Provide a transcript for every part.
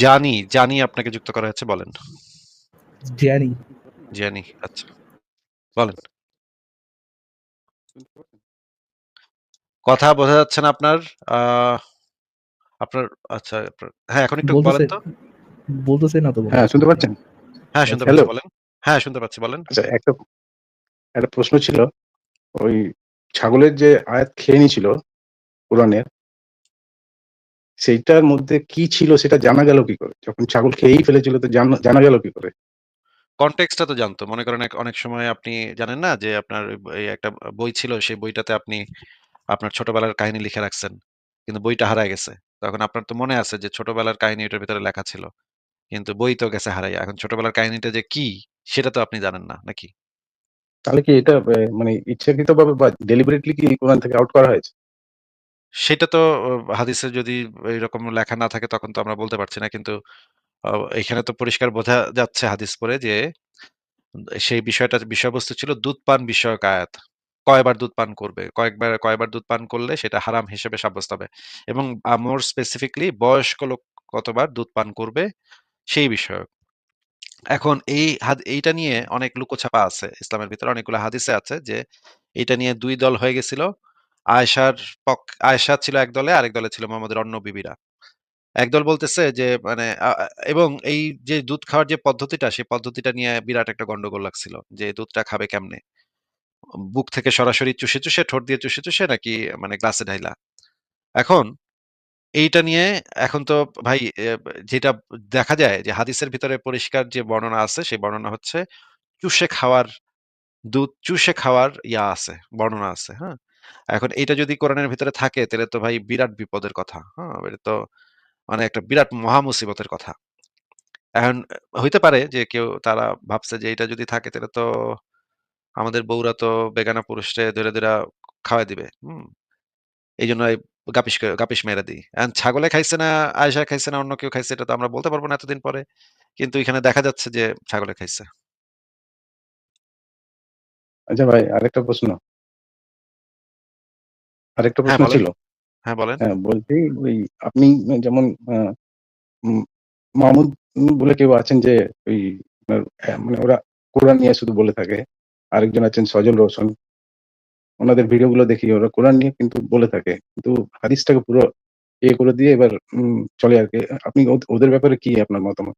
জানি, জানি আপনাকে যুক্ত করা হয়েছে বলেন। জানি। জানি, আচ্ছা। বলেন। কথা বোঝা যাচ্ছে না আপনার। আপনার আচ্ছা আপনার হ্যাঁ, এখন একটু বলেন তো। বলতেছে না তো হ্যাঁ, শুনতে পাচ্ছেন? হ্যাঁ, শুনতে? পাচ্ছি বলেন। হ্যাঁ, শুনতে পাচ্ছি বলেন। আচ্ছা একটা একটা প্রশ্ন ছিল। ওই ছাগলের যে আয়াত খেয়ে নিয়েছিল কোরআনের সেইটার মধ্যে কি ছিল সেটা জানা গেল কি করে? যখন ছাগল খেয়েই ফেলেছিল তো জানা গেল কি করে? কনটেক্সট টা তো জানতো। মনে করেন অনেক সময় আপনি জানেন না যে আপনার এই একটা বই ছিল সেই বইটাতে আপনি আপনার ছোটবেলার কাহিনী লিখে রাখছেন। কিন্তু বইটা হারায় গেছে। তখন আপনার তো মনে আছে যে ছোটবেলার কাহিনী ওটার ভেতরে লেখা ছিল। কিন্তু বই তো গেছে হারাইয়া। এখন ছোটবেলার কাহিনীটা যে কি সেটা তো আপনি জানেন না, নাকি? তাহলে কি এটা মানে ইচ্ছাকৃতভাবে বা ডেলিবারেটলি কি কোরআন থেকে আউট করা হয়েছে? সেটা তো হাদিসে যদি এরকম লেখা না থাকে তখন তো আমরা বলতে পারছি না। কিন্তু এখানে তো পরিষ্কার বোঝা যাচ্ছে হাদিস পড়ে যে, সেই বিষয়টার বিষয়বস্তু ছিল দুধ পান বিষয়ক আয়াত। কয়বার দুধ পান করবে? কয়েকবার, কয়বার দুধ পান করলে সেটা হারাম হিসেবে সাব্যস্ত হবে। এবং মোর স্পেসিফিকলি বয়স্ক লোক কতবার দুধ পান করবে সেই বিষয়ক। এখন এই হাদ, এইটা নিয়ে অনেক লুকোছাপা আছে। ইসলামের ভিতরে অনেকগুলো হাদিসে আছে যে এটা নিয়ে ২ দল হয়ে গেছিল। আয়েশার পক আয়েশা ছিল এক দলে, আরেক দলে ছিল মুহাম্মদের অন্য বিবিরা। একদল বলতেছে যে মানে এবং এই যে দুধ খাওয়ার যে পদ্ধতিটা, সেই পদ্ধতিটা নিয়ে বিরাট একটা গন্ডগোল লাগছিল। যে দুধটা খাবে কেমনে? বুক থেকে সরাসরি চুষে, চুষে ঠোঁট দিয়ে চুষে, চুষে নাকি মানে গ্লাসে ঢাইলা? এখন এইটা নিয়ে এখন তো ভাই যেটা দেখা যায় যে হাদিসের ভিতরে পরিষ্কার যে বর্ণনা আছে সেই বর্ণনা হচ্ছে চুষে খাওয়ার দুধ চুষে খাওয়ার ইয়া আছে, বর্ণনা আছে, হ্যাঁ? এখন এইটা যদি কোরআনের ভিতরে থাকে তাহলে তো ভাই বিরাট বিপদের কথা। হ্যাঁ? এটা তো মানে একটা বিরাট মহা মুসিবতের কথা। এখন হইতে পারে যে কেউ তারা ভাবছে যে এটা যদি থাকে তাহলে তো আমাদের বউরা তো বেগানা পুরুষরে ধইরা, ধইরা খাওয়ায় দিবে। হুম? এই গাপিস গাপিস মেরে দিই এখন ছাগলে খাইছে না, আয়েশা খাইছে না, অন্য কেউ খাইছে এটা তো আমরা বলতে পারব না এতদিন পরে। কিন্তু এখানে দেখা যাচ্ছে যে ছাগলে খাইছে। আচ্ছা ভাই আরেকটা প্রশ্ন। আরেকটা হ্যাঁ, প্রশ্ন। ছিল। হ্যাঁ, বলেন। হ্যাঁ, বলছি ওই আপনি যেমন মাহমুদ বলে কেউ আছেন যে ওই মানে ওরা কোরআন নিয়ে শুধু বলে থাকে। আরেকজন আছেন সজল রোশন। ওনাদের ভিডিও গুলো দেখি ওরা কোরআন নিয়ে কিন্তু বলে থাকে। কিন্তু হাদিসটাকে পুরো ইয়ে করে দিয়ে এবার চলে আরকি। আপনি ওদ ওদের ব্যাপারে কি আপনার মতামত?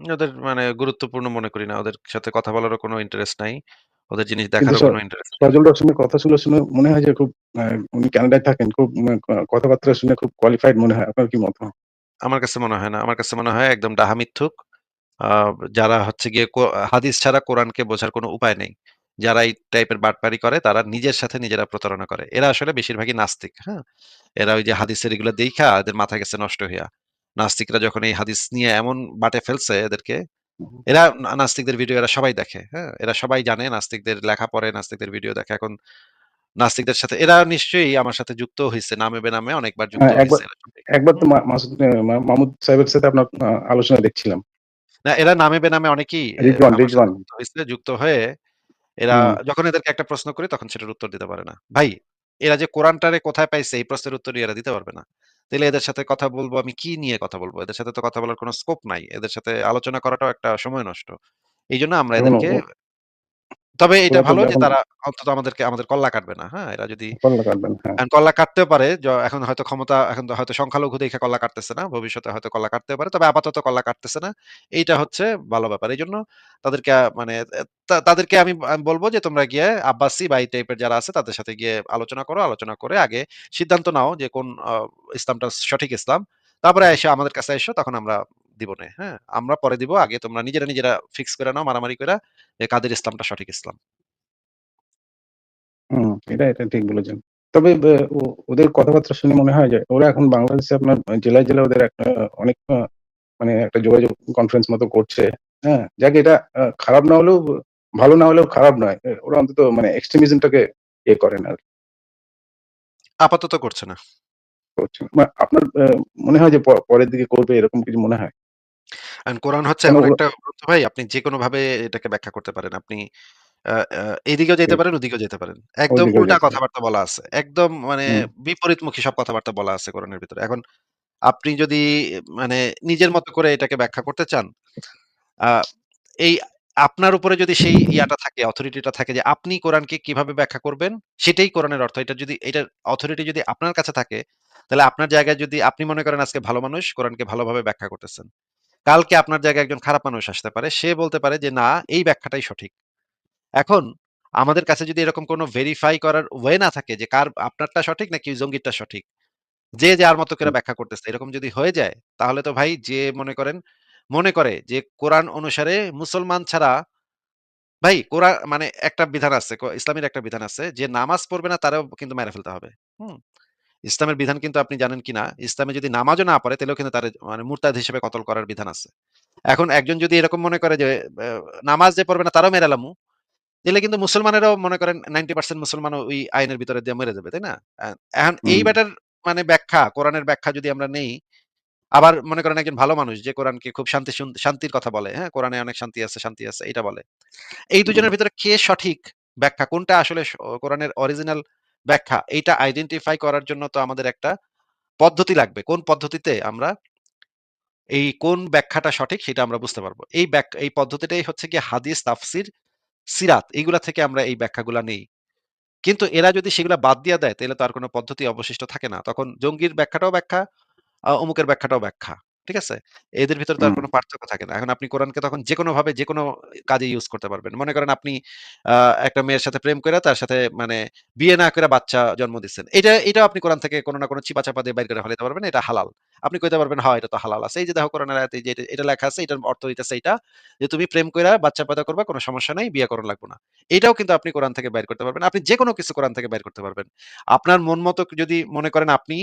ওদের মানে গুরুত্বপূর্ণ মনে করি না। ওদের সাথে কথা বলারও কোনো ইন্টারেস্ট নাই। ওদের জিনিস দেখারও কোনো ইন্টারেস্ট নাই। সজল রোশনের কথা শুনে, শুনে মনে হয় যে খুব উনি কানাডায় থাকেন। খুব কথাবার্তা শুনে খুব কোয়ালিফাইড মনে হয়। আপনার কি মতামত? আমার কাছে মনে হয় না। আমার কাছে মনে হয় একদম ডাহা মিথ্যুক। যারা হচ্ছে গিয়ে হাদিস ছাড়া কোরআনকে বোঝার কোনো উপায় নেই। যারা এই টাইপের বাটপারি করে তারা নিজের সাথে নিজেরা প্রতারণা করে। এরা আসলে বেশিরভাগই নাস্তিক, হ্যাঁ? এরা ওই যে হাদিসের এগুলো দেখা এদের মাথা গেছে নষ্ট হইয়া। নাস্তিকরা যখন এই হাদিস নিয়ে এমন বাটে ফেলছে এদেরকে। এরা নাস্তিকদের ভিডিও এরা সবাই দেখে, হ্যাঁ? এরা সবাই জানে নাস্তিকদের লেখা পড়ে, নাস্তিকদের ভিডিও দেখে। এখন নাস্তিকদের সাথে এরা নিশ্চয়ই আমার সাথে যুক্ত হইছে। নামে বেনামে অনেকবার যুক্ত হ্যাঁ, একবার তো মাসুদ মাহমুদ সাহেবের সাথে আপনার আলোচনা দেখছিলাম। না এরা নামে বেনামে অনেকেই। যুক্ত হয়ে এরা যখন এদেরকে একটা প্রশ্ন করি তখন সেটার উত্তর দিতে পারে না। ভাই, এরা যে কোরআনটারে কোথায় পাইছে এই প্রশ্নের উত্তরই এরা দিতে পারবে না। তাইলে এদের সাথে কথা বলব আমি কি নিয়ে কথা বলব? এদের সাথে তো কথা বলার কোনো স্কোপ নাই। এদের সাথে আলোচনা করাটাও একটা সময় নষ্ট। এই জন্য আমরা এদেরকে তবে এটা ভালো যে তারা অন্তত আমাদেরকে আমাদের কল্লা কাটবে না। হ্যাঁ? এরা যদি কল্লা কাটবেন। হ্যাঁ। এখন কল্লা কাটতেও পারে। এখন হয়তো ক্ষমতা এখন হয়তো সংখ্যালঘু দেইখা কল্লা কাটতেছে না। ভবিষ্যতে হয়তো কল্লা কাটতেও পারে। তবে আপাতত কল্লা কাটতেছে না। এইটা হচ্ছে ভালো ব্যাপার। এই জন্য তাদেরকে মানে তাদেরকে আমি বলব যে তোমরা গিয়ে আব্বাসী বা এই টাইপের যারা আছে তাদের সাথে গিয়ে আলোচনা করো। আলোচনা করে আগে সিদ্ধান্ত নাও যে কোন ইসলামটা সঠিক ইসলাম। তারপরে আইসা আমাদের কাছে এসো তখন আমরা দিবনে। হ্যাঁ? আমরা পরে দিব। আগে তোমরা নিজেরা, নিজেরা ফিক্স করে নাও মারামারি কইরা যে কাদের ইসলামটা সঠিক ইসলাম। হুম, এটা, এটা ঠিক বলেছেন। তবে ওদের কথাবার্তা শুনে মনে হয় যে ওরা এখন বাংলাদেশে আপনার জেলায়, জেলায় ওদের একটা অনেক মানে একটা যোগাযোগ কনফারেন্স মতো করছে। হ্যাঁ? যাক এটা খারাপ না হলেও ভালো না হলেও খারাপ নয়। ওরা অন্তত মানে এক্সট্রিমিজম টাকে ইয়ে করে না। আপাতত করছে না। করছে। মা আপনার আ মনে হয় যে পরের দিকে করবে এরকম কিছু মনে হয়? এখন কোরআন হচ্ছে এমন একটা গ্রন্থ ভাই আপনি যেকোনোভাবে এটাকে ব্যাখ্যা করতে পারেন। আপনি এদিকেও যাইতে পারেন, ওদিকেও যেতে পারেন। একদম উল্টা কথাবার্তা বলা আছে। একদম মানে বিপরীতমুখী সব কথাবার্তা বলা আছে কোরআনের ভিতরে। এখন আপনি যদি মানে নিজের মতো করে এটাকে ব্যাখ্যা করতে চান, এই আপনার উপরে যদি সেই ইয়াটা থাকে, অথরিটিটা থাকে যে আপনি কোরআনকে কীভাবে ব্যাখ্যা করবেন, সেটাই কোরআনের অর্থ। এটা যদি এটার অথরিটি যদি আপনার কাছে থাকে, তাহলে আপনার জায়গায় যদি আপনি মনে করেন আজকে ভালো মানুষ, কোরআনকে ভালোভাবে ব্যাখ্যা করতেছেন। কালকে আপনার জায়গায় একজন খারাপ মানুষ আসতে পারে। সে বলতে পারে যে, "না, এই ব্যাখ্যাটাই সঠিক।" এখন আমাদের কাছে যদি এরকম কোনো ভেরিফাই করার ওয়ে না থাকে যে কার আপনারটা সঠিক নাকি জঙ্গিরটা সঠিক। যে যার মতো করে ব্যাখ্যা করতেছে। এরকম যদি হয়ে যায়, তাহলে তো ভাই যে মনে করেন মনে করে যে কোরআন অনুসারে মুসলমান ছাড়া ভাই কোরা মানে একটা বিধান আছে, ইসলামের একটা বিধান আছে যে নামাজ পড়বে না তারাও কিন্তু মেরে ফেলতে হবে। হুম? ইসলামের বিধান কিন্তু আপনি জানেন কিনা, ইসলামে যদি নামাজও না পড়ে তাহলেও কিন্তু তারে মানে মুরতাদ হিসেবে কতল করার বিধান আছে। এখন একজন যদি এরকম মনে করে যে নামাজ যে পড়বে না তারাও মেরে এলামু, তাহলে কিন্তু মুসলমানেরাও মনে করেন 90% মুসলমানও ওই আইনের ভিতরে দিয়ে মরে যাবে, তাই না? এখন এই ব্যাটার মানে ব্যাখ্যা, কোরআনের ব্যাখ্যা যদি আমরা নেই, আবার মনে করেন একজন ভালো মানুষ যে কোরআনকে খুব শান্তি শান্তির কথা বলে, হ্যাঁ? কোরআনে অনেক শান্তি আছে, শান্তি আছে এটা বলে। এই দুজনের ভিতরে কে সঠিক ব্যাখ্যা, কোনটা আসলে কোরআনের অরিজিনাল ব্যাখ্যা, এইটা আইডেন্টিফাই করার জন্য তো আমাদের একটা পদ্ধতি লাগবে। কোন পদ্ধতিতে আমরা এই কোন ব্যাখ্যাটা সঠিক সেটা আমরা বুঝতে পারব। এই এই পদ্ধতিটাই হচ্ছে গিয়ে হাদিস, তাফসির, সিরাত এইগুলা থেকে আমরা এই ব্যাখ্যাগুলা নেই। কিন্তু এরা যদি সেগুলা বাদ দিয়ে দেয় তাহলে তো আর কোন পদ্ধতি অবশিষ্ট থাকে না। তখন জঙ্গির ব্যাখ্যাটাও ব্যাখ্যা, অমুকের ব্যাখ্যাটাও ব্যাখ্যা। ঠিক আছে? এদের ভিতরে তো আর হুম। কোন পার্থক্য থাকে না। এখন আপনি কোরআনকে তখন যেকোনোভাবে যেকোনো কাজে ইউজ করতে পারবেন। মনে করেন আপনি আ একটা মেয়ের সাথে প্রেম কইরা তার সাথে মানে বিয়ে না কইরা বাচ্চা জন্ম দিচ্ছেন। এটা এটাও আপনি কোরআন থেকে কোন না কোন চিপা-চাপা দিয়ে বাইর করে ফেলাইতে পারবেন। এটা হালাল। আপনি কইতে পারবেন, "হ্যাঁ, এটা তো হালাল আছে। এই যে দেখো কোরআনের আয়াতে যে এটা এটা লেখা আছে, এটার অর্থ হইতেছে এইটা। যে তুমি প্রেম কইরা বাচ্চা পয়দা করবা কোনো সমস্যা নাই, বিয়ে করণ লাগবো না।" এটাও কিন্তু আপনি কোরআন থেকে বাইর করতে পারবেন। আপনি যেকোনো কিছু কোরআন থেকে বাইর করতে পারবেন। আপনার মন মতো যদি মনে করেন আপনি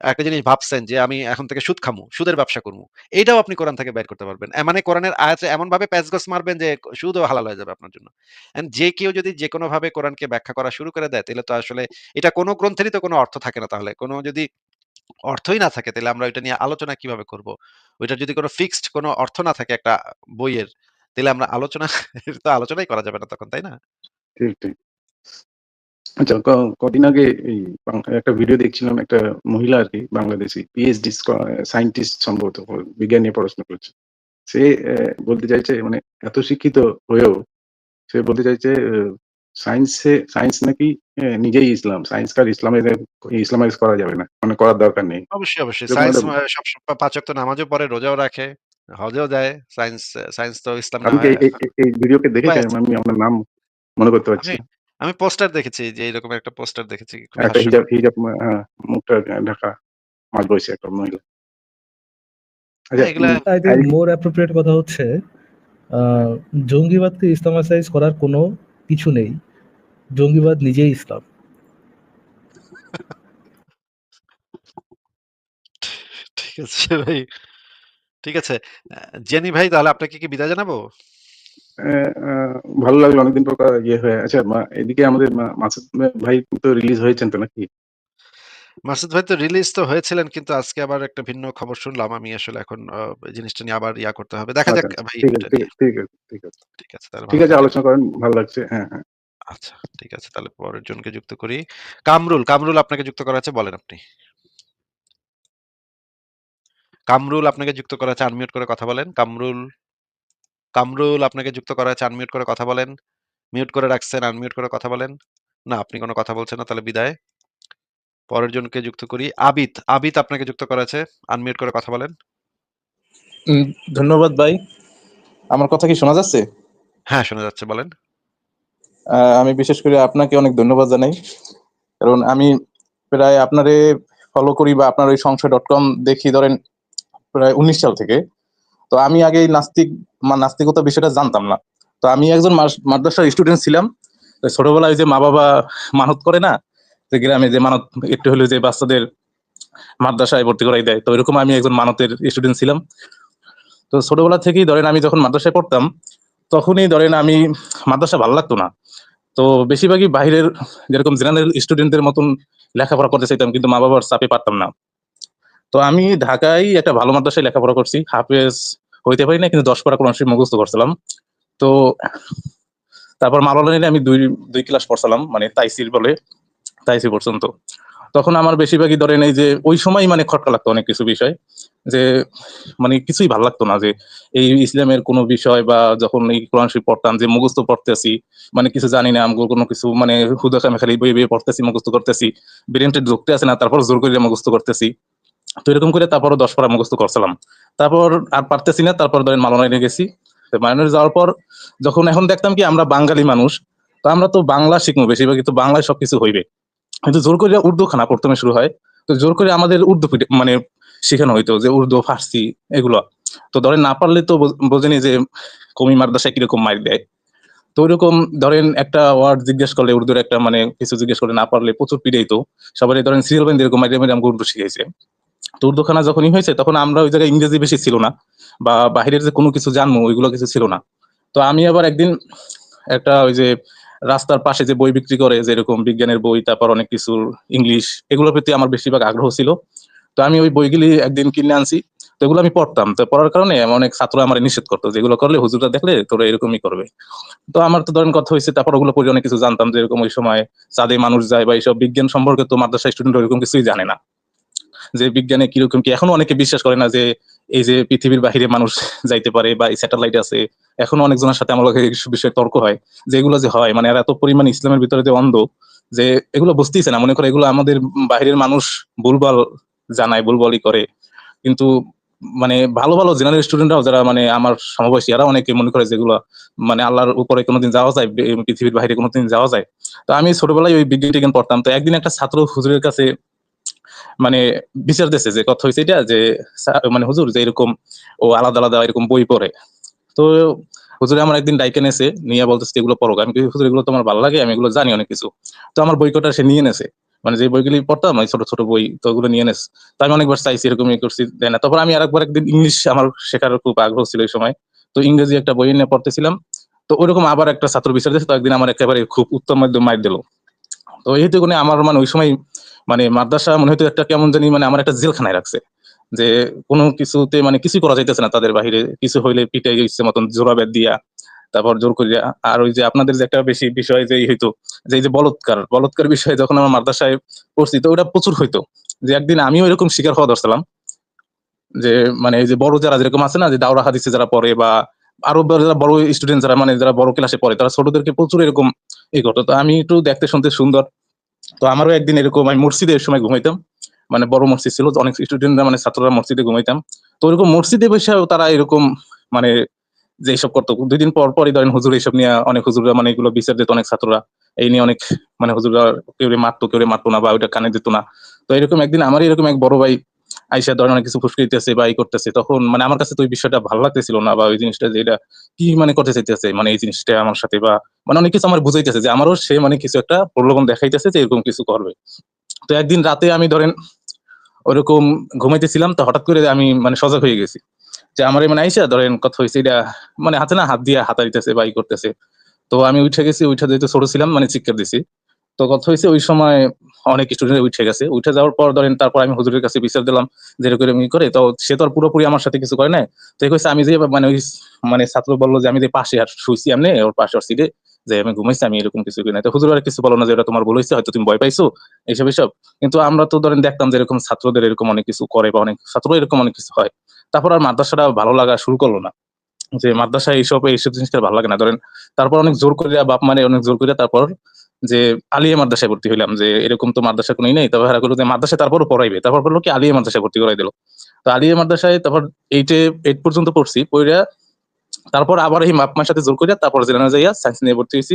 একটা জিনিস ভাবছেন যে আমি এখন থেকে সুদ খামু, সুদের ব্যবসা করব এইটাও আপনি কোরআন থেকে বের করতে পারবেন। মানে কোরআনের আয়াতে এমনভাবে প্যাঁচগোছ মারবেন যে সুদও হালাল হয়ে যাবে আপনার জন্য। যে কেউ যদি যেকোনোভাবে কোরআনকে ব্যাখ্যা করা শুরু করে দেয়, তাইলে তো আসলে এটা কোনো গ্রন্থেরই তো কোনো অর্থ থাকে না তাহলে। কোন যদি অর্থই না থাকে তাহলে আমরা ওইটা নিয়ে আলোচনা কীভাবে করব? ওইটা যদি কোনো ফিক্সড কোনো অর্থ না থাকে একটা বইয়ের, তাহলে আমরা আলোচনা তো আলোচনাই করা যাবে না তখন, তাই না? ঠিক, ঠিক। আচ্ছা কদিন আগে এই একটা ভিডিও দেখছিলাম একটা মহিলা আরকি বাংলাদেশী পিএইচডি সায়েন্টিস্ট সম্ভবত বিজ্ঞান নিয়ে পড়াশোনা করছে। সে বলতে চাইছে মানে এত শিক্ষিত হয়েও সে বলতে চাইছে সায়েন্সে সায়েন্স নাকি নিজেই ইসলাম। সায়েন্সকে আর ইসলামের ইসলামাইজ করা যাবে না। মানে করার দরকার নেই। অবশ্যই, অবশ্যই। সায়েন্স সব ৫ ওয়াক্ত নামাজও পড়ে, রোজাও রাখে, হজেও যায়। সায়েন্স সায়েন্স তো ইসলাম কি এই ভিডিওকে উপায় আমি আপনার নাম মনে করতে পারছি আমি পোস্টার দেখেছি যে এরকম একটা পোস্টার দেখেছি। খুবই একটা হিজাব হিজাব মা মুখটা ঢাকা মাঝবয়সী একটা মহিলা। আচ্ছা হ্যাঁ, আই more appropriate কথা হচ্ছে জঙ্গিবাদকে ইসলামাইজ করার কোনো কিছু নেই। জঙ্গিবাদ নিজেই ইসলাম। ঠিক আছে ভাই। ঠিক আছে। জেনি ভাই তাহলে আপনাকে কি বিদায় জানাব? ভালো লাগল অনেকদিন পর ইয়ে হয়ে। আচ্ছা এদিকে আমাদের মাসুদ ভাই তো রিলিজ হয়েছেন তো নাকি? মাসুদ ভাই তো রিলিজ তো হয়েছিলেন কিন্তু আজকে আবার একটা ভিন্ন খবর শুনলাম। আমি আসলে এখন জিনিসটা নিয়ে আবার ইয়া করতে হবে। দেখা যাক আচ্ছা। ভাই ঠিক আছে, ঠিক আছে, ঠিক আছে, ঠিক আছে। ঠিক আছে তাহলে ঠিক আছে আলোচনা করেন। ভালো লাগছে। হ্যাঁ, হ্যাঁ। আচ্ছা, ঠিক আছে। তাহলে পরের জনকে যুক্ত করি। কামরুল, কামরুল আপনাকে যুক্ত করা আছে বলেন আপনি। কামরুল আপনাকে যুক্ত করা আছে আনমিউট করে কথা বলেন। কামরুল। কামরুল আপনাকে যুক্ত করা আছে আনমিউট করে কথা বলেন। মিউট করে রাখছেন, আনমিউট করে কথা বলেন। না, আপনি কোনো কথা বলছেন না তাহলে বিদায়। পরের জনকে যুক্ত করি। আবিদ, আবিদ আপনাকে যুক্ত করা আছে। আনমিউট করে কথা বলেন। ধন্যবাদ ভাই। আমার কথা কি শোনা যাচ্ছে? হ্যাঁ, শোনা যাচ্ছে বলেন। আমি বিশেষ করে আপনাকে অনেক ধন্যবাদ জানাই। কারণ আমি প্রায় আপনারে ফলো করি বা আপনার ওই সংশয় ডট কম দেখি ধরেন প্রায় ১৯ সাল থেকে। তো আমি আগে এই নাস্তিক মা নাস্তিকতা বিষয়টা জানতাম না। তো আমি একজন মাদ্রাসার স্টুডেন্ট ছিলাম। ছোটবেলায় যে মা-বাবা মানত করে না? যে গ্রামে যে মানত একটু হলেও যে বাচ্চাদের মাদ্রাসায় ভর্তি করাই দেয়। তো এরকম আমি একজন মানতের স্টুডেন্ট ছিলাম। তো ছোটবেলা থেকেই ধরেন আমি যখন মাদ্রাসায় পড়তাম, তখনই ধরেন আমি মাদ্রাসা ভালো লাগতো না। তো বেশিরভাগই বাহিরের যেরকম জেনারেল স্টুডেন্টদের মতন লেখাপড়া করতে চাইতাম কিন্তু মা-বাবার চাপে পারতাম না। তো আমি ঢাকায় একটা ভালো মাদ্রাসায় লেখাপড়া করছি। হাফেজ হইতে পারি নাই কিন্তু ১০ পারা কোরআন শরীফ মুখস্থ করছিলাম। তো তারপর মাওলানা নিয়ে আমি ২, ২ ক্লাস পড়ছিলাম। মানে তাইসির বলে, তাইসির পর্যন্ত। তখন আমার বেশিরভাগই ধরেন এই যে ওই সময় মানে খটকা লাগতো অনেক কিছু বিষয় যে মানে কিছুই ভালো লাগতো না যে এই ইসলামের কোনো বিষয় বা যখন এই কোরআন শরীফ পড়তাম যে মুখস্থ পড়তেছি মানে কিছু জানি না আমগো কোনো কিছু মানে হুদা খামে খালি বই বই পড়তেছি মুখস্থ করতেছি ব্রেনটা ঢুকতে আসে না তারপর জোর করে মুখস্থ করতেছি তো এরকম করে তারপর দশ পারা মুখস্থ করছিলাম। তারপর আর পারতেছি না, তারপর ধরেন মালনায় গেছি। মালনায় যাওয়ার পর যখন এখন দেখতাম কি আমরা বাঙালি মানুষ, তো আমরা তো বাংলা শিখব বেশিরভাগই, তো বাংলায় সবকিছু হইবে। কিন্তু জোর করে উর্দু খানা প্রথমে শুরু হয়, তো জোর করে আমাদের উর্দু মানে শেখানো হইতো যে উর্দু, ফার্সি এগুলো। তো ধরেন না পারলে তো বোঝেনি যে কমি মাদ্রাসায় কীরকম মার দেয়। তো ওইরকম ধরেন একটা ওয়ার্ড জিজ্ঞেস করলে, উর্দুর একটা মানে কিছু জিজ্ঞেস করলে না পারলে প্রচুর পিড়েই তো সবাই ধরেন সিরিয়াল বেন এরকম মাইরে মাইরে আমাকে উর্দু শিখাইছে। তো যখনই হয়েছে, তখন আমরা ওই জায়গায় ইংরেজি বেশি ছিল না, বা বাহিরের যে কোনো কিছু জানব, ওইগুলো কিছু ছিল না। তো আমি আবার একদিন একটা ওই যে রাস্তার পাশে যে বই বিক্রি করে, যেরকম বিজ্ঞানের বই, তারপর অনেক কিছু, ইংলিশ, এগুলোর প্রতি আমার বেশিরভাগ আগ্রহ ছিল। তো আমি ওই বইগুলি একদিন কিনে আনছি, তো এগুলো আমি পড়তাম। তো পড়ার কারণে অনেক ছাত্র আমার নিষেধ করতো, যে এগুলো করলে হুজুররা দেখলে তোরা এরকমই করবে। তো আমার তো ধরেন কথা হয়েছে, তারপর ওগুলো পড়ে অনেক কিছু জানতাম, যে এরকম ওই সময় চাঁদে মানুষ যায়, বা এইসব বিজ্ঞান সম্পর্কে তো মাদ্রাসা স্টুডেন্ট ওইরকম কিছুই জানে না। যে বিজ্ঞানে কীরকম কি? এখনও অনেকে বিশ্বাস করে না যে এই যে পৃথিবীর বাহিরে মানুষ যাইতে পারে বা এই স্যাটেলাইট আছে, এখনও অনেকজনের সাথে আমার এইসব বিষয়ে তর্ক হয়। যে এগুলো যে হয় মানে এত পরিমাণ ইসলামের ভিতরে যে অন্ধ যে এগুলো বুঝতেইছে না। মনে করে এগুলো আমাদের বাইরের মানুষ ভুলভাল জানায়, ভুলভালই করে। কিন্তু মানে ভালো ভালো জেনারেল স্টুডেন্টরাও যারা মানে আমার সমবয়সী, এরা অনেকে মনে করে যেগুলো মানে আল্লাহর উপরে কোনোদিন যাওয়া যায়, পৃথিবীর বাইরে কোনোদিন যাওয়া যায়। তো আমি ছোটবেলায় ওই বিজ্ঞান টিজ্ঞান পড়তাম। তো একদিন একটা ছাত্র হুজুরের কাছে মানে বিচার দিয়েছে যে কথা হয়েছে এটা যে মানে হুজুর যে এরকম ও আলাদা আলাদা এরকম বই পড়ে। তো হুজুরে আমার একদিন ডাইকে নেছে নিয়ে বলতেছে এগুলো পড়ো। আমি হুজুর, এগুলো তোমার ভালো লাগে? আমি এগুলো জানি অনেক কিছু। তো আমার বই কটা সে নিয়ে নেছে মানে যে বইগুলি পড়তাম ওই ছোট ছোট বই, তো ওগুলো নিয়ে নেস তো আমি অনেকবার চাইছি এরকম ই করছি, দেয় না। তারপর আমি আরেকবার একদিন ইংলিশ আমার শেখার খুব আগ্রহ ছিল এই সময়। তো ইংরেজি একটা বই নিয়ে পড়তেছিলাম। তো ওইরকম আবার একটা ছাত্র বিচার দিয়েছে। তো একদিন আমার একেবারে খুব উত্তম মাধ্যম মাইর দিল। তো এই হেতু আমার মানে ওই সময় মানে মাদ্রাসা মনে হয়তো একটা কেমন জানি মানে আমার একটা জেলখানায় রাখছে। যে কোনো কিছুতে মানে কিছু করা যাইতেছে না তাদের বাহিরে। কিছু হইলে পিঠে ইচ্ছে মতন জোড়া বেদ দিয়া, তারপর জোর করিয়া। আর ওই যে আপনাদের যে একটা বেশি বিষয় যে হইতো, যে যে বলৎকার বলৎকার বিষয়ে যখন আমার মাদ্রাসায় পড়ছি, তো ওটা প্রচুর হইতো। যে একদিন আমিও এরকম শিকার হওয়া ধরছিলাম। যে মানে এই যে বড় যারা যেরকম আছে না, যে দাওরা হাদিসে যারা পড়ে বা আরও যারা বড় স্টুডেন্ট যারা মানে যারা বড় ক্লাসে পড়ে, তারা ছোটদেরকে প্রচুর এরকম এই করতো। তো আমি একটু দেখতে শুনতে সুন্দর। তো আমারও একদিন এরকম আমি মসজিদে এর সময় ঘুমাইতাম। মানে বড় মসজিদ ছিল অনেক স্টুডেন্টরা মানে ছাত্ররা মসজিদে ঘুমাইতাম। তো ওরকম মসজিদে বসেও তারা এরকম মানে যে এইসব করতো। দুই দিন পর পরই ধরেন হুজুর এইসব নিয়ে অনেক হুজুররা মানে এগুলো বিচার দিত অনেক ছাত্ররা। এই নিয়ে অনেক মানে হুজুররা কেউ মারতো কেউ মারতো না বা ওইটা কানে দিত না। তো এরকম একদিন আমারই এরকম এক বড় ভাই আইসা ধরেন অনেক কিছু ফুসকিতেছে বা এই করতেছে, তখন মানে আমার কাছে তো ওই বিষয়টা ভালো লাগতেছিল না বা ওই জিনিসটা যে এটা কি মানে করতে চাইতেছে মানে এই জিনিসটা আমার সাথে বা মানে অনেক কিছু আমার বুঝাইতেছে যে আমারও সে মানে কিছু একটা প্রলোভন দেখাইতেছে যে এরকম কিছু করবে। তো একদিন রাতে আমি ধরেন ওরকম ঘুমাইতেছিলাম তো হঠাৎ করে আমি মানে সজাগ হয়ে গেছি। যে আমার মানে আইসা ধরেন কথা হয়েছে এটা মানে হাতে না হাত দিয়ে হাতা দিতেছে বা ই করতেছে। তো আমি উঠে গেছি, উঠে যেহেতু ছোট ছিলাম মানে চিৎকার দিছি। তো কথা হয়েছে ওই সময় অনেক স্টুডেন্ট উঠে গেছে। উঠে যাওয়ার পর ধরেন তারপর আমি হুজুরের কাছে বিচার দিলাম যে এরকম ই করে। তো সে তো আর পুরোপুরি আমার সাথে কিছু করে নাই। তো কইছে, আমি যে মানে ওই মানে ছাত্র বলল যে আমি যে পাশে আর শুইছি এমনি, ওর পাশে ওর সিটে যে আমি ঘুমাইছি, আমি এরকম কিছু করি না তো হুজুর আর কিছু বলো না যে এটা তোমার হয়েছে হয়তো তুমি ভয় পাইছো, এইসব এইসব। কিন্তু আমরা তো ধরেন দেখতাম যে এরকম ছাত্রদের এরকম অনেক কিছু করে বা অনেক ছাত্র এরকম অনেক কিছু হয়। তারপর আর মাদ্রাসাটা ভালো লাগা শুরু করল না। যে মাদ্রাসা এইসব এইসব জিনিসটা ভালো লাগে না। ধরেন তারপর অনেক জোর করিয়া বাপ মানে অনেক জোর করিয়া তারপর যে আলিয়া মাদ্রাসায় ভর্তি হইলাম, যে এরকম তো মাদ্রাসা কোনোই নেই, তারপর হেরা করল যে মাদ্রাসায় তারপরও পড়াইবে, তারপর বলল কি আলিয়া মাদ্রাসায় ভর্তি করাই দিল। তো আলিয়া মাদ্রাসায় তারপর এইটে এইট পর্যন্ত পড়ছি, পড়িয়া তারপর আবার এই মাপমার সাথে জোর করিয়া তারপর জেনারেল যাইয়া সায়েন্স নিয়ে ভর্তি হয়েছি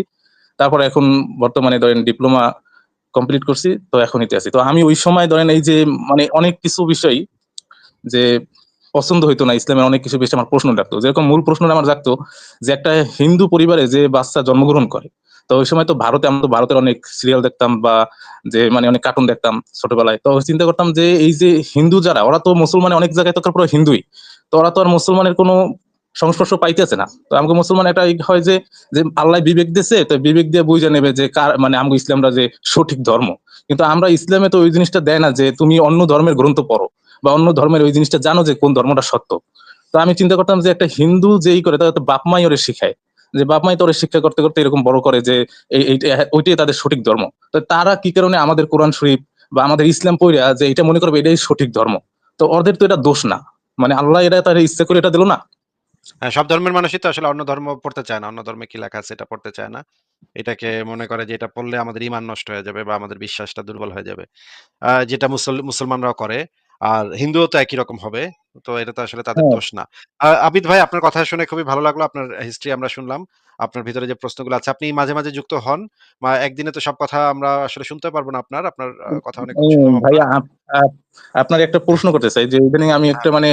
তারপর এখন বর্তমানে ধরেন ডিপ্লোমা কমপ্লিট করছি, তো এখন ইতে আছি। তো আমি ওই সময় ধরেন এই যে মানে অনেক কিছু বিষয় যে পছন্দ হইতো না, ইসলামের অনেক কিছু বেশি আমার প্রশ্ন ডাকতো যেরকম মূল প্রশ্ন আমার জাগতো যে একটা হিন্দু পরিবারে যে বাচ্চা জন্মগ্রহণ করে তো ওই সময় তো ভারতে আমরা তো ভারতের অনেক সিরিয়াল দেখতাম বা যে মানে অনেক কার্টুন দেখতাম ছোটবেলায়। তো চিন্তা করতাম যে এই যে হিন্দু যারা, ওরা তো মুসলমান অনেক জায়গায় তো পুরো হিন্দুই। তো ওরা তো আর মুসলমানের কোনো সংস্পর্শ পাইতেছে না। তো আমাকে মুসলমান এটা হয় যে যে আল্লাহ বিবেক দিয়েছে, তো বিবেক দিয়ে বুঝে নেবে যে কার মানে আমাকে ইসলামরা যে সঠিক ধর্ম। কিন্তু আমরা ইসলামে তো ওই জিনিসটা দেয় না যে তুমি অন্য ধর্মের গ্রন্থ পড়ো বা অন্য ধর্মের ওই জিনিসটা জানো যে কোন ধর্মটা সত্য। তো আমি চিন্তা করতাম যে একটা হিন্দু যেই করে তাদের বাপ মাই ওরে শিখায়। যে বাপ মাই তো ওরে শিক্ষা করতে করতে এরকম বড় করে যে ওইটাই তাদের সঠিক ধর্ম তো তারা কি কারণে আমাদের কোরআন শরীফ বা আমাদের ইসলাম পইরা যে এটা মনে করবে এটাই সঠিক ধর্ম তো ওদের তো এটা দোষ না মানে আল্লাহ এটা তার ইচ্ছা করে এটা দিল না হ্যাঁ, সব ধর্মের মানুষই তো আসলে অন্য ধর্ম পড়তে চায় না। অন্য ধর্মে কি লেখা আছে এটা পড়তে চায় না। এটাকে মনে করে যে এটা পড়লে আমাদের ঈমান নষ্ট হয়ে যাবে বা আমাদের বিশ্বাসটা দুর্বল হয়ে যাবে। যেটা মুসল মুসলমানরাও করে। আর হিন্দুও তো একই রকম হবে। তো এটা তো আসলে তাদের হ্যাঁ দোষ না। আবিদ ভাই আপনার কথা শুনে খুবই ভালো লাগল। আপনার হিস্ট্রি আমরা শুনলাম। আপনার ভিতরে যে প্রশ্নগুলো আছে আপনি মাঝে, মাঝে যুক্ত হন। মা একদিনে তো সব কথা আমরা আসলে শুনতে পারব না আপনার। আপনার কথা অনেক ভাইয়া আপনার একটা প্রশ্ন করতে চাই যে ইদানিং আমি একটা মানে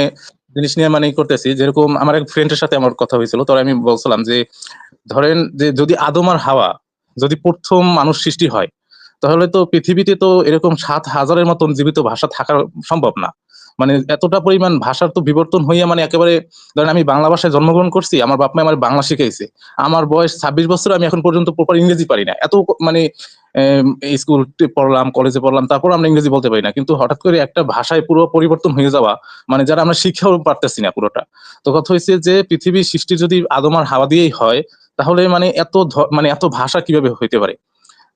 জিনিস নিয়ে মানে করতেছি যেরকম আমার এক ফ্রেন্ডের সাথে আমার কথা হয়েছিল তো আমি বলছিলাম যে ধরেন যে যদি আদম আর হাওয়া যদি প্রথম মানুষ সৃষ্টি হয় তাহলে তো পৃথিবীতে তো এরকম সাত হাজারের মতন জীবিত ভাষা থাকা সম্ভব না মানে এতটা পরিমাণ ভাষার তো বিবর্তন হইয়া মানে একেবারে, ধরেন আমি বাংলা ভাষায় জন্মগ্রহণ করছি, আমার বাপ মা আমার বাংলা শিখাইছে। আমার বয়স ছাব্বিশ বছর, আমি এখন পর্যন্ত প্রপার ইংরেজি পারি না। এত মানে স্কুল পড়লাম কলেজে পড়লাম, তারপর আমরা ইংরেজি বলতে পারি না। কিন্তু হঠাৎ করে একটা ভাষায় পুরো পরিবর্তন হয়ে যাওয়া মানে যারা আমরা শিক্ষাও পারতেছি না পুরোটা। তো কথা হয়েছে যে পৃথিবীর সৃষ্টি যদি আদম আর হাওয়া দিয়েই হয়, তাহলে মানে এত মানে এত ভাষা কীভাবে হইতে পারে?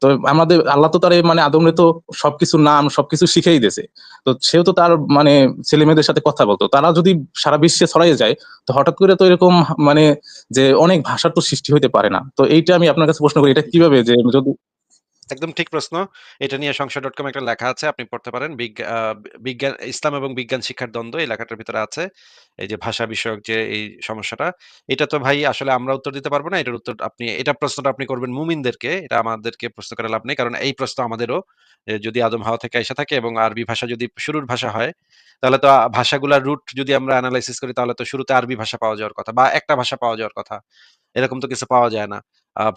তো আমাদের আল্লাহ তো তার মানে আদমরে তো সবকিছু নাম, সবকিছু শিখেই দিয়েছে তো সেও তো তার মানে ছেলে মেয়েদের সাথে কথা বলতো তারা যদি সারা বিশ্বে ছড়াইয়ে যায়, তো হঠাৎ করে তো এরকম মানে যে অনেক ভাষার তো সৃষ্টি হইতে পারে না তো এইটা আমি আপনার কাছে প্রশ্ন করি, এটা কীভাবে যে যদি একদম ঠিক প্রশ্ন। এটা নিয়ে সংসার ডট কম একটা লেখা আছে। আপনি পড়তে পারেন। বিজ্ঞান ইসলাম এবং বিজ্ঞান শিক্ষার দ্বন্দ্ব এই লেখাটার ভিতরে আছে। এই যে ভাষা বিষয়ক যে এই সমস্যাটা। এটা তো ভাই আসলে আমরা উত্তর দিতে পারব না। এটার উত্তর আপনি এটা প্রশ্নটা আপনি করবেন মুমিনদেরকে। এটা আমাদেরকে প্রশ্ন করে লাভ নেই। কারণ এই প্রশ্ন আমাদেরও যদি আদম হাওয়া থেকে আইসা থাকে এবং আরবি ভাষা যদি শুরুর ভাষা হয়, তাহলে তো ভাষাগুলার রুট যদি আমরা এনালাইসিস করি তাহলে তো শুরুতে আরবি ভাষা পাওয়া যাওয়ার কথা বা একটা ভাষা পাওয়া যাওয়ার কথা। এরকম তো কিছু পাওয়া যায় না।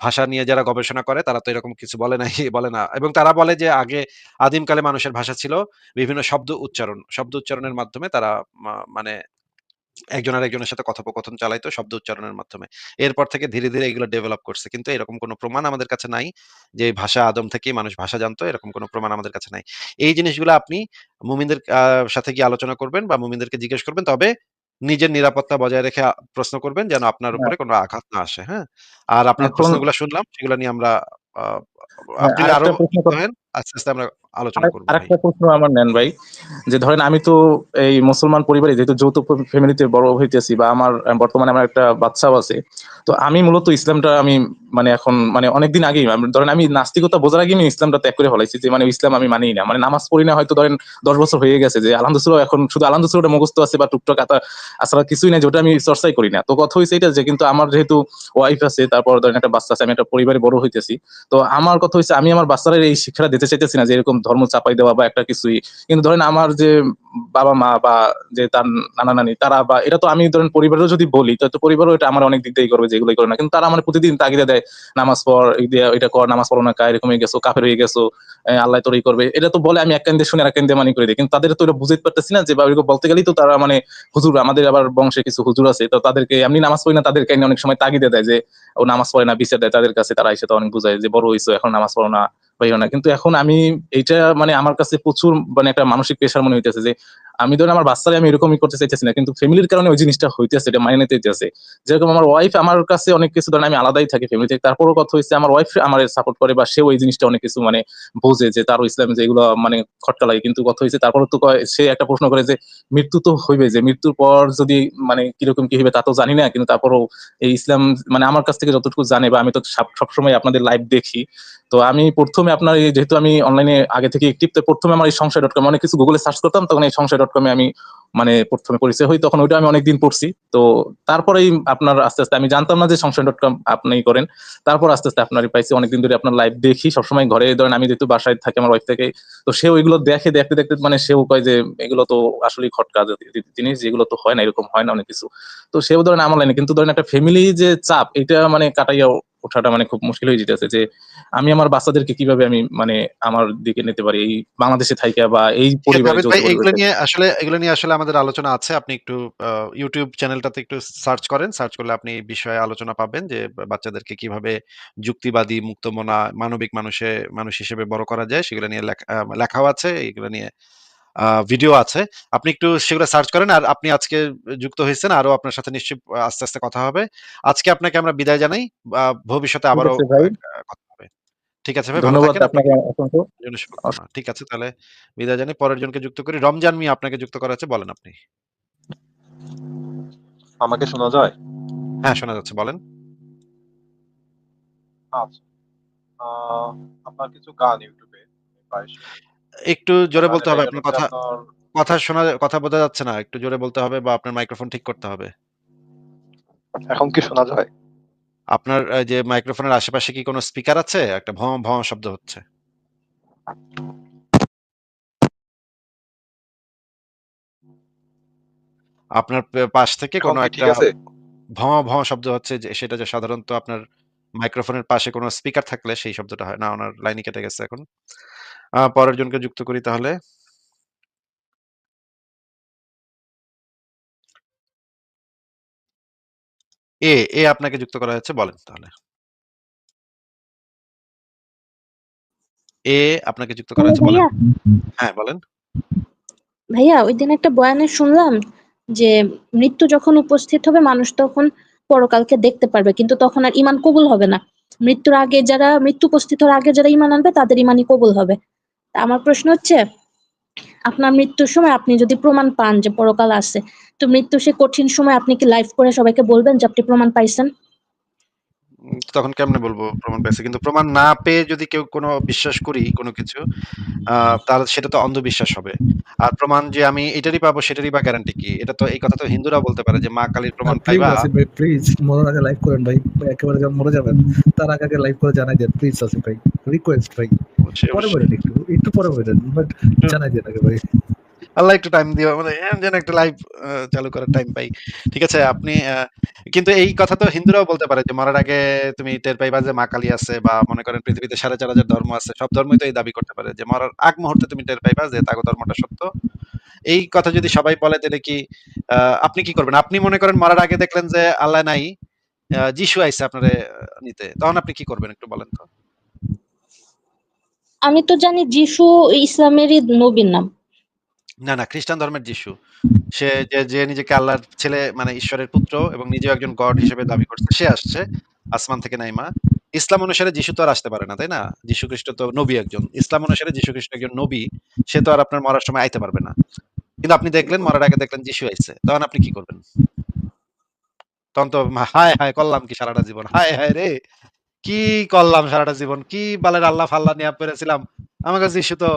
ভাষা নিয়ে যারা গবেষণা করে তারা তো এরকম কিছু বলে নাই বলে না। এবং তারা বলে যে আগে আদিমকালে মানুষের ভাষা ছিল বিভিন্ন শব্দ উচ্চারণ। শব্দ উচ্চারণের মাধ্যমে তারা মানে একজন আরেকজনের সাথে কথোপকথন চালাইতো শব্দ উচ্চারণের মাধ্যমে। এরপর থেকে ধীরে, ধীরে এগুলো ডেভেলপ করছে। কিন্তু এরকম কোনো প্রমাণ আমাদের কাছে নাই যে ভাষা আদম থেকেই মানুষ ভাষা জানতো এরকম কোনো প্রমাণ আমাদের কাছে নাই। এই জিনিসগুলো আপনি মুমিনদের সাথে গিয়ে আলোচনা করবেন বা মুমিনদেরকে জিজ্ঞেস করবেন। তবে নিজের নিরাপত্তা বজায় রেখে প্রশ্ন করবেন যেন আপনার হ্যাঁ, উপরে কোনো আঘাত না আসে, হ্যাঁ? আর আপনার প্রশ্নগুলো শুনলাম সেগুলো নিয়ে আমরা হ্যাঁ, আপনি আরও আস্তে, আস্তে আমরা আলোচনা করব আরেকটা প্রশ্ন আমার নেন ভাই। যে ধরেন আমি তো এই মুসলমান পরিবারে যেহেতু যৌথ ফ্যামিলিতে বড় হইতেছি বা আমার বর্তমানে আমার একটা বাচ্চাও আছে তো আমি মূলত ইসলামটা আমি মানে এখন মানে অনেকদিন আগেই ধরেন আমি নাস্তিকতা বোঝার আগে আমি ইসলামটা ত্যাগ করে ফেলাইছি যে মানে ইসলাম আমি মানি না। মানে নামাজ পড়ি না হয়তো ধরেন দশ বছর হয়ে গেছে যে আলহামদুলিল্লাহ এখন শুধু আলহামদুলিল্লাহ মুখস্থ আছে বা টুকটাক আতা আসলে কিছুই নাই যেটা আমি চর্চাই করি না। তো কথা হয়েছে এটা যে কিন্তু আমার যেহেতু ওয়াইফ আছে তারপর ধরেন একটা বাচ্চা আছে আমি একটা পরিবারে বড় হইতেছি তো আমার কথা হচ্ছে আমি আমার বাচ্চারা এই শিক্ষাটা দিতে চাইতেছি না যে এরকম ধর্ম চাপাই দেওয়া বা একটা কিছুই। কিন্তু ধরেন আমার যে বাবা মা বা যে তার নানা নানি, তারা বা এটা তো আমি ধরেন পরিবারেও যদি বলি, তো পরিবারও এটা আমার অনেক দিক দিয়েই করবে যেগুলোই করে না। কিন্তু তারা আমার প্রতিদিন তাগিদে দেয়, নামাজ পড় এটা কর, নামাজ পড়ো না কা, এরকম হয়ে গেছো, কাফের হয়ে গেছো আল্লাহ তোর করবে। এটা তো বলে আমি এক কান দিয়ে শুনে এক কান মানি করে দিই। কিন্তু তাদের তো এটা বুঝতে পারতেছি না যে বা এরকম বলতে গেলেই তো তারা মানে হুজুর, আমাদের আবার বংশে কিছু হুজুর আছে, তো তাদেরকে এমনি নামাজ পড়ি না তাদেরকে অনেক সময় তাগিদে দেয় যে ও নামাজ পড়ে না, বিচার দেয়। তাদের কাছে তারা এসে তো অনেক বুঝায় যে বড় হইছো, এখন নামাজ পড়ো না। পাইও না। কিন্তু এখন আমি এইটা মানে আমার কাছে প্রচুর মানে একটা মানসিক প্রেশার মনে হইতেছে যে আমি ধরেন আমার বাচ্চারে আমি এরকমই করতে চাইতেছি না, কিন্তু ফ্যামিলির কারণে ওই জিনিসটা হইতেছে, এটা মাইনে নিতে হইতেছে যেরকম আমার ওয়াইফ আমার কাছে অনেক কিছু ধরেন আমি আলাদাই থাকি ফ্যামিলি থেকে, তারপরও কথা হয়েছে আমার ওয়াইফ আমার সাপোর্ট করে বা সেও এই জিনিসটা অনেক কিছু মানে বোঝে যে তারও ইসলামে যেগুলো মানে খটকা লাগে, কিন্তু কথা হয়েছে তারপরে তো সে একটা প্রশ্ন করে যে মৃত্যু তো হইবে যে মৃত্যুর পর যদি মানে কীরকম কি হইবে তা তো জানি না, কিন্তু তারপরও এই ইসলাম মানে আমার কাছ থেকে যতটুকু জানে বা আমি তো সবসময় আপনাদের লাইভ দেখি। তো আমি প্রথমে আপনার যেহেতু আমি অনলাইনে আগে থেকে একটিভ প্রথমে আমার এই সংশয় ডট কম অনেক কিছু গুগলে সার্চ করতাম, তখন এই সংশয় ডট কমে আমি মানে প্রথমে পরিচয় হই তখন ওইটা আমি অনেকদিন পড়ছি। তো তারপরেই আপনার আস্তে আস্তে, আমি জানতাম না যে সংশয় ডট কম আপনি করেন। তারপর আস্তে আস্তে আপনারই পাইছি অনেকদিন ধরে আপনার লাইভ দেখি। সবসময় ঘরে ধরেন আমি যেহেতু বাসায় থাকি, আমার ওয়াইফ থেকে, তো সে ওইগুলো দেখে, দেখতে দেখতে মানে সেও কয় যে, এগুলো তো আসলে খটকা জিনিস, যেগুলো তো হয় না, এরকম হয় না অনেক কিছু। তো সেও ধরেন আমার লাইনে কিন্তু ধরেন একটা ফ্যামিলি যে চাপ, এটা মানে কাটাইয়া ওঠাটা মানে খুব মুশকিল হয়ে যেতেছে যে আমি আমার বাচ্চাদেরকে কীভাবে আমি মানে আমার দিকে নিতে পারি এই বাংলাদেশে থাইকা বা এই পরিবারে এগুলো নিয়ে আসলে এগুলো নিয়ে আসলে আমাদের আলোচনা আছে। আপনি একটু ইউটিউব চ্যানেলটাতে একটু সার্চ করেন। সার্চ করলে আপনি এই বিষয়ে আলোচনা পাবেন যে বাচ্চাদেরকে কীভাবে যুক্তিবাদী, মুক্তমনা, মানবিক মানুষে মানুষ হিসেবে বড় করা যায় সেগুলো নিয়ে লেখা লেখাও আছে। এগুলো নিয়ে ভিডিও আছে। আপনি একটু সেগুলো সার্চ করেন। আর আপনি আজকে যুক্ত হয়েছেন। আরও আপনার সাথে নিশ্চয়ই আস্তে, আস্তে কথা হবে। আজকে আপনাকে আমরা বিদায় জানাই। ভবিষ্যতে আবারও কথা হবে। ঠিক আছে ভাই ধন্যবাদ আপনাকে অসংখ্য। ঠিক আছে তাহলে বিদায় জানিয়ে পরের জনকে যুক্ত করি। রমজান মি আপনাকে যুক্ত করা আছে বলেন আপনি। আমাকে শোনা যায়? হ্যাঁ, শোনা যাচ্ছে বলেন। আচ্ছা। আপনার কিছু গান শুনি। একটু জোরে বলতে হবে আপনার কথা কথা শোনা কথা বোঝা যাচ্ছে না। একটু জোরে বলতে হবে বা আপনার মাইক্রোফোন ঠিক করতে হবে। এখন কি শোনা যায়? আপনার যে মাইক্রোফোনের আশেপাশে কি কোনো স্পিকার আছে? একটা ভঁ, ভঁ শব্দ হচ্ছে। আপনার পাশ থেকে কোনো একটা ঠিক আছে? ভঁ, ভঁ শব্দ হচ্ছে যে সেটা যে সাধারণত আপনার মাইক্রোফোনের পাশে কোনো স্পিকার থাকলে সেই শব্দটা হয় না। ওনার লাইনই কেটে গেছে এখন। পরের জনকে যুক্ত করি তাহলে। এ, এ আপনাকে যুক্ত করা হয়েছে বলেন তাহলে। এ আপনাকে যুক্ত করা হ্যালো হয়েছে বলেন। ভাইয়া হ্যাঁ, বলেন। ভাইয়া ওইদিন একটা বয়ানে শুনলাম যে মৃত্যু যখন উপস্থিত হবে মানুষ তখন পরকালকে দেখতে পারবে কিন্তু তখন আর ইমান কবুল হবে না মৃত্যুর আগে যারা মৃত্যু উপস্থিত হওয়ার আগে যারা ইমান আনবে তাদের ইমানই কবুল হবে আমার প্রশ্ন হচ্ছে আপনার মৃত্যুর সময় আপনি যদি প্রমাণ পান যে পরকাল আছে তো মৃত্যু সে কঠিন সময় আপনি কি লাইভ করে সবাইকে বলবেন যে আপনি প্রমাণ পাইছেন তখন কেমনে বলব প্রমাণ পেয়েছি। কিন্তু প্রমাণ না পেয়ে যদি কেউ কোনো বিশ্বাস করি কোনো কিছু তাহলে সেটা তো অন্ধবিশ্বাস হবে। আর প্রমাণ যে আমি এটারই পাবো সেটারই বা গ্যারান্টি কি? এটা তো এই কথা তো হিন্দুরা বলতে পারে যে মা কালীর প্রমাণ পাইবা প্লিজ মরার আগে লাইভ করেন ভাই একেবারে যখন মরে যাবেন তার আগে আগে লাইভ করে জানাই দেন প্লিজ আসিফ ভাই রিকোয়েস্ট ভাই পরে বলেন একটু একটু পরে বলেন বাট জানাই দেন আগে ভাই আল্লাহ একটু টাইম দিও মানে যেন একটা লাইভ চালু করার টাইম পাই। ঠিক আছে? আপনি কিন্তু এই কথা তো হিন্দুরাও বলতে পারে যে মরার আগে তুমি টের পাইবা যে মা কালী আছে বা মনে করেন পৃথিবীতে ৪,৫০০ ধর্ম আছে। সব ধর্মই তো এই দাবি করতে পারে যে মরার আগ মুহূর্তে তুমি টের পাইবা যে তাগো ধর্মটা সত্য। এই কথা যদি সবাই বলে তাহলে কি আপনি কি করবেন? আপনি মনে করেন মরার আগে দেখলেন যে আল্লাহ নাই, যিশু আইছে আপনারে নিতে। তখন আপনি কি করবেন একটু বলেন তো? আমি তো জানি যিশু ইসলামেরই নবীর নাম না, না খ্রিস্টান ধর্মের যিশু। সে যে, যে নিজেকে আল্লাহর ছেলে মানে ঈশ্বরের পুত্র এবং নিজেও একজন গড হিসেবে দাবি করছে সে আসছে আসমান থেকে নাইমা। ইসলাম অনুসারে যিশু তো আর আসতে পারে না, তাই না? যিশু খ্রিস্ট তো নবী একজন। ইসলাম অনুসারে যিশু খ্রিস্ট একজন নবী। সে তো আর আপনার মরার সময় আইতে পারবে না। কিন্তু আপনি দেখলেন মরার আগে দেখলেন যিশু আইছে। তখন আপনি কি করবেন? তখন তো হায়, হায় করলাম কি সারাটা জীবন। হায়, হায় রে! কি করলাম সারাটা জীবন। কি বালের আল্লাহ-ফাল্লাহ নিয়া পড়েছিলাম। আমাকে যিশু তো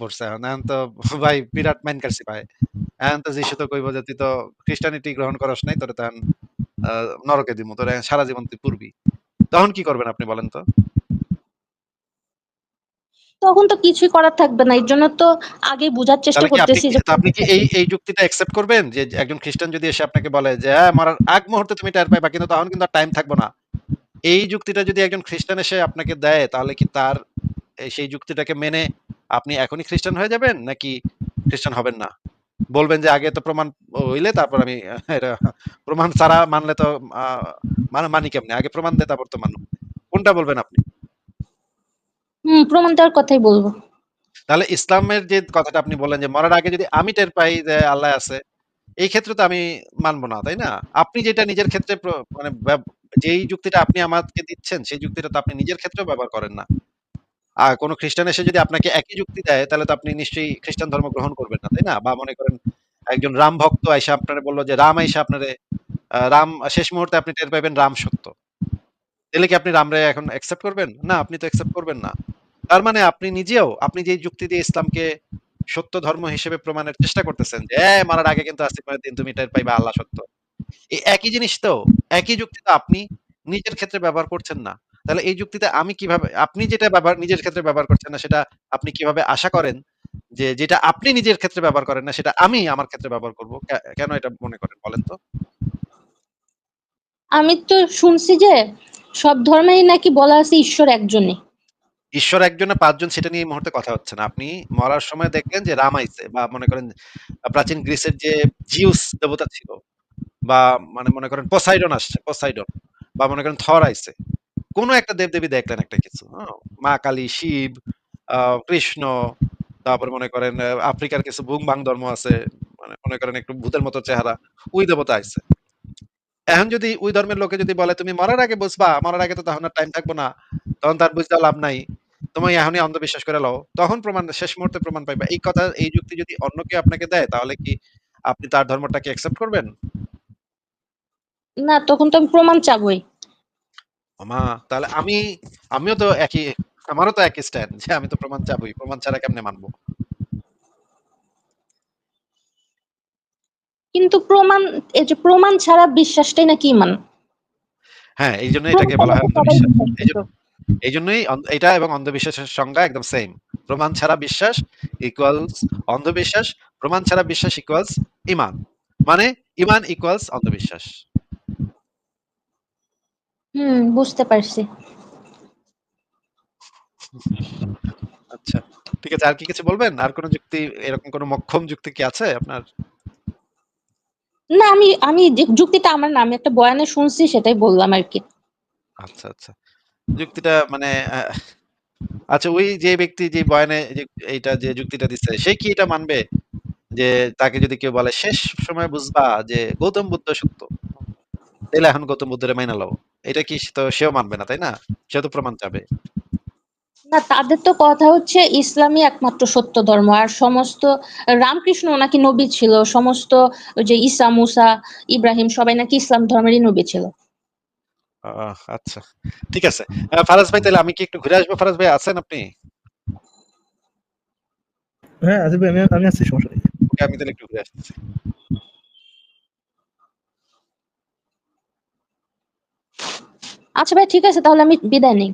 পড়ছে এখন। এখন তো ভাই বিরাট মাইন ভাই। এখন তো যিশু তো কইব যে তুই তো খ্রিস্টানিটি গ্রহণ করস নাই। তোরে তো এখন আ নরকে দিমু। তোরে সারা জীবন তুই পুড়বি। তখন কি করবেন আপনি বলেন তো? তখন তো কিছুই করার থাকবে না এর জন্য তো আগেই বোঝার চেষ্টা আপনি করতেছি কি যে আপনি কি এই, এই যুক্তিটা অ্যাকসেপ্ট করবেন? যে একজন খ্রিস্টান যদি এসে আপনাকে বলে যে, "হ্যাঁ, মরার আগ মুহূর্তে তুমি টের পাইবা কিন্তু তখন কিন্তু টাইম থাকবে না।" এই যুক্তিটা যদি একজন খ্রিস্টান এসে আপনাকে দেয় তাহলে কি তার সেই যুক্তিটাকে মেনে আপনি এখনই খ্রিস্টান হয়ে যাবেন নাকি খ্রিস্টান হবেন না? বলবেন যে আগে তো প্রমাণ হইলে তারপর আমি এটা প্রমাণ ছাড়া মানলে তো মানে মানি কেমনে? আগে প্রমাণ দে তারপর তো মানব। কোনটা বলবেন আপনি? হুম, প্রমাণ দেওয়ার কথাই বলব। তাহলে ইসলামের যে কথাটা আপনি বললেন যে মরার আগে যদি আমি টের পাই যে আল্লাহ আছে, এই ক্ষেত্রে তো আমি মানব না, তাই না? আপনি যেটা নিজের ক্ষেত্রে মানে যেই যুক্তিটা আপনি আমাকে দিচ্ছেন সেই যুক্তিটা তো আপনি নিজের ক্ষেত্রেও ব্যবহার করেন না। আর কোন খ্রিস্টান এসে যদি আপনাকে একই যুক্তি দেয় তাহলে তো আপনি নিশ্চয়ই খ্রিস্টান ধর্ম গ্রহণ করবেন না, তাই না? বা মনে করেন একজন রাম ভক্ত আইসা আপনারে বলল যে রাম আইসা আপনারে রাম শেষ মুহূর্তে আপনি টের পাইবেন রাম সত্য। তাহলে কি আপনি রামরে এখন অ্যাকসেপ্ট করবেন? না, আপনি তো অ্যাকসেপ্ট করবেন না। তার মানে আপনি নিজেও আপনি যেই যুক্তি দিয়ে ইসলামকে সত্য ধর্ম হিসেবে প্রমাণের চেষ্টা করতেছেন যে, "এ মরার আগে কিন্তু আসিফের দিন তুমি টের পাইবা আল্লাহ সত্য।" একই জিনিস তো, একই যুক্তি তো আপনি নিজের ক্ষেত্রে ব্যবহার করছেন না। তাহলে এই যুক্তিতে আমি কীভাবে আপনি যেটা ব্যবহার নিজের ক্ষেত্রে ব্যবহার করছেন না সেটা আপনি কীভাবে আশা করেন যে যেটা আপনি নিজের ক্ষেত্রে ব্যবহার করেন না সেটা আমি আমার ক্ষেত্রে ব্যবহার করব? কেন এটা মনে করেন বলেন তো? আমি তো শুনছি যে সব ধর্মেই নাকি বলা আছে ঈশ্বর একজনই। ঈশ্বর একজন না ৫ জন সেটা নিয়ে এই মুহূর্তে কথা হচ্ছে না। আপনি মরার সময় দেখলেন যে রাম আইছে বা মনে করেন প্রাচীন গ্রিসের যে জিউস দেবতা ছিল বা মানে মনে করেন পোসাইডন আসছে, পোসাইডন বা মনে করেন থর আইছে। কোন একটা দেবদেবী দেখলেন একটা কিছু, হ্যাঁ? মা কালী, শিব, কৃষ্ণ, তারপরে মনে করেন আফ্রিকার কিছু বুং-বাং ধর্ম আছে। মানে মনে করেন একটু ভূতের মতো চেহারা। ওই দেবতা আইছে। এখন যদি ওই ধর্মের লোকে যদি বলে তুমি মরার আগে বুঝবা মরার আগে তো তখন আর টাইম থাকব না তখন তার বুঝতে লাভ নাই তুমি এখনই অন্ধবিশ্বাস করে লও তখন প্রমাণ শেষ মুহূর্তে প্রমাণ পাইবা এই কথা এই যুক্তি যদি অন্য কেউ আপনাকে দেয় তাহলে কি আপনি তার ধর্মটাকে অ্যাকসেপ্ট করবেন না তখন তো আমি প্রমাণ চাবই। আমা তাহলে আমি আমিও তো একই আমারও তো একই স্ট্যান্ড যে আমি তো প্রমাণ চাবই প্রমাণ ছাড়া কেমনে মানবো? কিন্তু প্রমাণ এই যে প্রমাণ ছাড়া বিশ্বাসটাই নাকি ইমান? হ্যাঁ এই জন্য এটাকে বলা হয় অন্ধবিশ্বাস। এই জন্যই এটা এবং অন্ধবিশ্বাসের সংজ্ঞা একদম সেম প্রমাণ ছাড়া বিশ্বাস ইকুয়ালস অন্ধবিশ্বাস প্রমাণ ছাড়া বিশ্বাস ইকুয়ালস ইমান। মানে ইমান ইকুয়ালস অন্ধবিশ্বাস। হুম বুঝতে পারছি। আচ্ছা ঠিক আছে আর কি কিছু বলবেন? আর কোনো যুক্তি এরকম কোনো মক্ষম যুক্তি কি আছে আপনার? না আমি আমি যুক্তিটা আমার না আমি একটা বয়ানে শুনছি সেটাই বললাম আর কি। আচ্ছা আচ্ছা। যুক্তিটা মানে আচ্ছা ওই যে ব্যক্তি যে বয়ানে এইটা যে যুক্তিটা দিচ্ছে সে কি এটা মানবে? যে তাকে যদি কেউ বলে শেষ সময় বুঝবা যে গৌতম বুদ্ধ সত্য। তাহলে এখন গৌতম বুদ্ধরে মাইনা লও। এটা কি তো সেও মানবে না তাই না? সে তো প্রমাণ চাবে। না তাদের তো কথা হচ্ছে ইসলামই একমাত্র সত্য ধর্ম আর সমস্ত রামকৃষ্ণ নাকি নবী ছিল সমস্ত যে ঈসা মুসা ইব্রাহিম সবাই নাকি ইসলাম ধর্মেরই নবী ছিল। আচ্ছা। ঠিক আছে। ফারাজ ভাই তাহলে আমি কি একটু ঘুরে আসব? ফারাজ ভাই আছেন আপনি? হ্যাঁ ভাই আমি আমি আসছি সমস্যা নেই। ওকে আমি তাহলে একটু ঘুরে আসতেছি। আচ্ছা ভাই ঠিক আছে তাহলে আমি বিদায় নেই।